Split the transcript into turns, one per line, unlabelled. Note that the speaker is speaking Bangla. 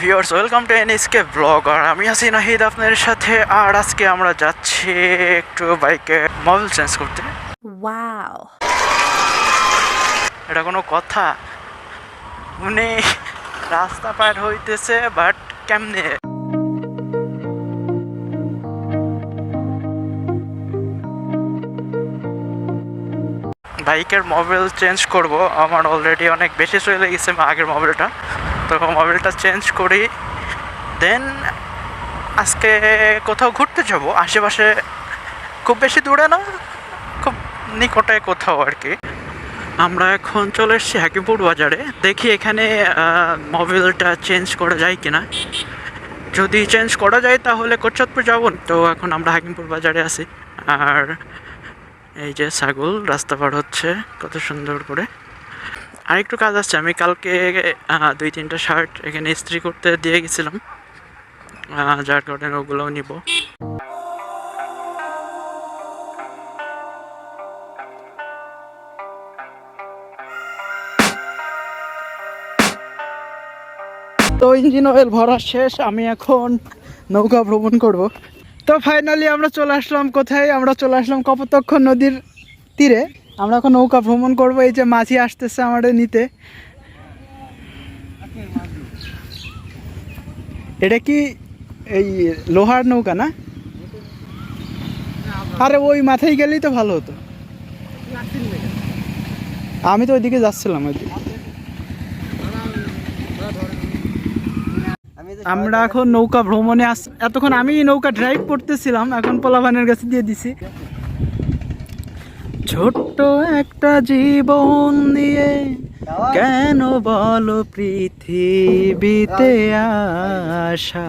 Viewers welcome to N NSK blog আর আমি আছি নাহিদ আপনাদের সাথে। আর আজকে আমরা যাচ্ছি একটু বাইকে মোবাইল চেঞ্জ করতে।
Wow.
এটা কোনো কথা। উনি রাস্তা পার হইতেছে বাট কেমনে? বাইকের মোবাইল চেঞ্জ করব। আমার অলরেডি অনেক বেশি চলে গেছে আগের মোবাইলটা তো মোবাইলটা চেঞ্জ করি। দেন আজকে কোথাও ঘুরতে যাব। আশেপাশে খুব বেশি দূরে না, খুব নিকটে কোথাও আর কি। আমরা এখন চলে এসেছি হাকিমপুর বাজারে। দেখি এখানে মোবাইলটা চেঞ্জ করা যায় কিনা। যদি চেঞ্জ করা যায় তাহলে কোটচাঁদপুর যাব। তো এখন আমরা হাকিমপুর বাজারে আছি। আর এই যে ছাগল, রাস্তা পার হচ্ছে, কত সুন্দর করে। আর একটু কাজ আছে। আমি কালকে দুই তিনটা শার্ট এখানে ইস্ত্রি করতে দিয়ে গেছিলাম। যার কারণে ওগুলোও নিব। তো ইঞ্জিন অয়েল ভরা শেষ, আমি এখন নৌকা ভ্রমণ করব। তো ফাইনালি আমরা চলে আসলাম কোথায়? আমরা চলে আসলাম কপোতক্ষ নদীর তীরে। আমরা এখন নৌকা ভ্রমণ করব, এই যে মাঝি আসতেছে আমাদের নিতে। এটা কি এই লোহার নৌকা না? আরে ওই মাথায় গেলেই তো ভালো হতো। আমি তো ওইদিকে যাচ্ছিলাম ওইদিকে। আমরা এখন নৌকা ভ্রমণে আস, এতক্ষণ আমি নৌকা ড্রাইভ করতেছিলাম, এখন পোলাভানের কাছে দিয়ে দিছি। ছোট্ট একটা জীবন দিয়ে কেন বল পৃথিবীতে আসা